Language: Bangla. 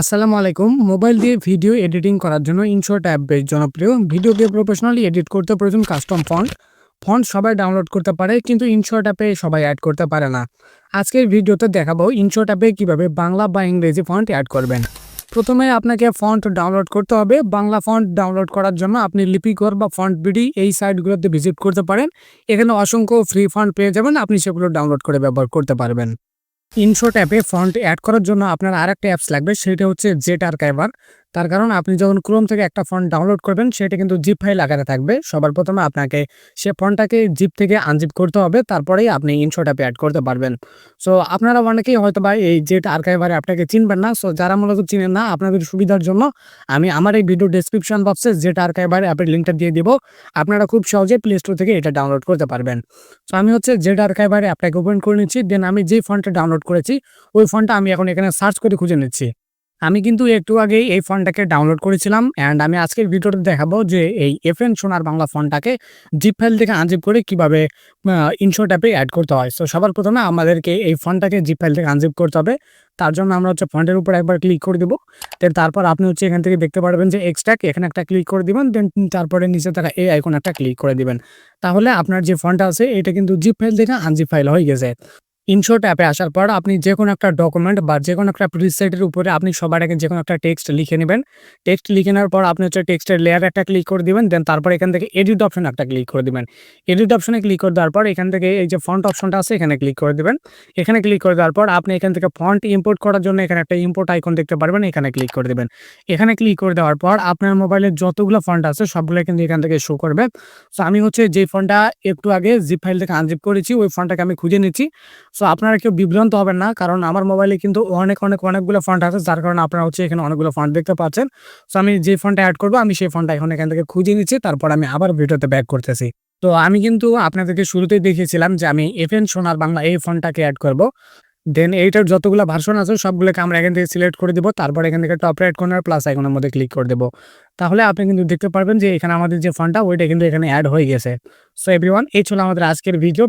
আসসালামু আলাইকুম। মোবাইল দিয়ে ভিডিও এডিটিং করার জন্য ইনশর্ট অ্যাপ বেশ জনপ্রিয়। ভিডিওকে প্রফেশনালি এডিট করতে প্রয়োজন কাস্টম ফন্ট ফন্ট সবাই ডাউনলোড করতে পারে, কিন্তু ইনশর্ট অ্যাপে সবাই অ্যাড করতে পারে না। আজকের ভিডিওতে দেখাবো ইনশর্ট অ্যাপে কীভাবে বাংলা বা ইংরেজি ফন্ট অ্যাড করবেন। প্রথমে আপনাকে ফন্ট ডাউনলোড করতে হবে। বাংলা ফন্ট ডাউনলোড করার জন্য আপনি লিপিকর বা ফন্ট বিডি এই সাইটগুলোতে ভিজিট করতে পারেন। এখানে অসংখ্য ফ্রি ফন্ট পেয়ে যাবেন। আপনি সেগুলো ডাউনলোড করে ব্যবহার করতে পারবেন। ইনশর্ট অ্যাপে ফন্ট অ্যাড করার জন্য আপনার আরেকটা অ্যাপস লাগবে সেটা হচ্ছে জেট আর্কাইভার। তার কারণ আপনি যখন ক্রোম থেকে একটা ফন্ট ডাউনলোড করবেন, সেটা কিন্তু জিপ ফাইল আকারে থাকবে। সবার প্রথমে আপনাকে সে ফন্টটাকে জিপ থেকে আনজিপ করতে হবে, তারপরেই আপনি ইনশর্ট অ্যাপে অ্যাড করতে পারবেন। সো আপনারা অনেকেই হয়তো বা এই জেট আর্কাইভারে আপনাকে চিনবেন না সো যারা মূলত চিনেন না, আপনাদের সুবিধার জন্য আমি আমার এই ভিডিও ডেসক্রিপশন বক্সে জেট আর্কাইভার অ্যাপের লিঙ্কটা দিয়ে দিব, আপনারা খুব সহজে প্লে স্টোর থেকে এটা ডাউনলোড করতে পারবেন। সো আমি হচ্ছে জেট আর্কাইভারে অ্যাপটাকে ওপেন করে নিচ্ছি দেন আমি যে ফন্টটা ডাউনলোড করেছি, ওই ফন্টটা আমি এখন এখানে সার্চ করে খুঁজে নিচ্ছি। আমি কিন্তু একটু আগেই এই ফন্টটাকে ডাউনলোড করেছিলাম অ্যান্ড আমি আজকের ভিডিওতে দেখাবো যে এই এফ এন সোনার বাংলা ফন্টটাকে জিপ ফাইল থেকে আনজিপ করে কীভাবে ইনশর্ট অ্যাপে অ্যাড করতে হয়। সো সবার প্রথমে আমাদেরকে এই ফন্টটাকে জিপ ফাইল থেকে আনজিপ করতে হবে। তার জন্য আমরা হচ্ছে ফন্টের উপর একবার ক্লিক করে দেবো। দেন তারপর আপনি হচ্ছে এখান থেকে দেখতে পারবেন যে এক্সট্রাক এখানে একটা ক্লিক করে দিবেন। দেন তারপরে নিচে থাকা এই আইকন একটা ক্লিক করে দিবেন। তাহলে আপনার যে ফন্টটা আছে, এটা কিন্তু জিপ ফাইল থেকে আনজিপ ফাইল হয়ে গেছে। ইনশর্ট অ্যাপে আসার পর আপনি যে কোনো একটা ডকুমেন্ট বা যে কোনো একটা প্রিসেটের উপরে আপনি সবার আগে যে কোনো একটা টেক্সট লিখে নেবেন। টেক্সট লিখে নেওয়ার পর আপনি হচ্ছে টেক্সটের লেয়ার একটা ক্লিক করে দিবেন দেন তারপর এখান থেকে এডিট অপশন একটা ক্লিক করে দিবেন। এডিট অপশনে ক্লিক করে দেওয়ার পর এখান থেকে এই যে ফন্ট অপশনটা আছে, এখানে ক্লিক করে দিবেন। এখানে ক্লিক করে দেওয়ার পর আপনি এখান থেকে ফন্ট ইম্পোর্ট করার জন্য এখানে একটা ইম্পোর্ট আইকন দেখতে পারবেন, এখানে ক্লিক করে দেবেন। এখানে ক্লিক করে দেওয়ার পর আপনার মোবাইলে যতগুলো ফন্ট আছে, সবগুলো কিন্তু এখান থেকে শো করবে। সো আমি হচ্ছে যে ফোনটা একটু আগে জিপ ফাইল থেকে আনজিপ করেছি, ওই ফোনটাকে আমি খুঁজে নিচ্ছি। সো আপনারা কেউ বিভ্রান্ত হবেন না, কারণ আমার মোবাইলে কিন্তু অনেক অনেক, অনেকগুলো ফন্ট আছে, যার কারণে আপনারা হচ্ছে এখানে অনেকগুলো ফন্ট দেখতে পাচ্ছেন। সো আমি যে ফোনটা অ্যাড করব, আমি সেই ফোনটা এখন এখান থেকে খুঁজে নিচ্ছি, তারপর আমি আবার ভিডিওতে ব্যাক করতেছি। তো, আমি কিন্তু আপনাদেরকে শুরুতেই দেখিয়েছিলাম যে আমি এফএন সোনার বাংলা এই ফোনটাকে অ্যাড করব। দেন এইটার যতগুলো ভার্সন আছে, সবগুলোকে আমরা এখান থেকে সিলেক্ট করে দিব, তারপর এখান থেকে টপ রাইট কর্নার প্লাস আইকনের মধ্যে ক্লিক করে দেবো। তাহলে আপনি কিন্তু দেখতে পারবেন যে এখানে আমাদের যে ফোনটা ওইটা কিন্তু এখানে অ্যাড হয়ে গেছে। সো এভরিওয়ান এই ছিল আমাদের আজকের ভিডিও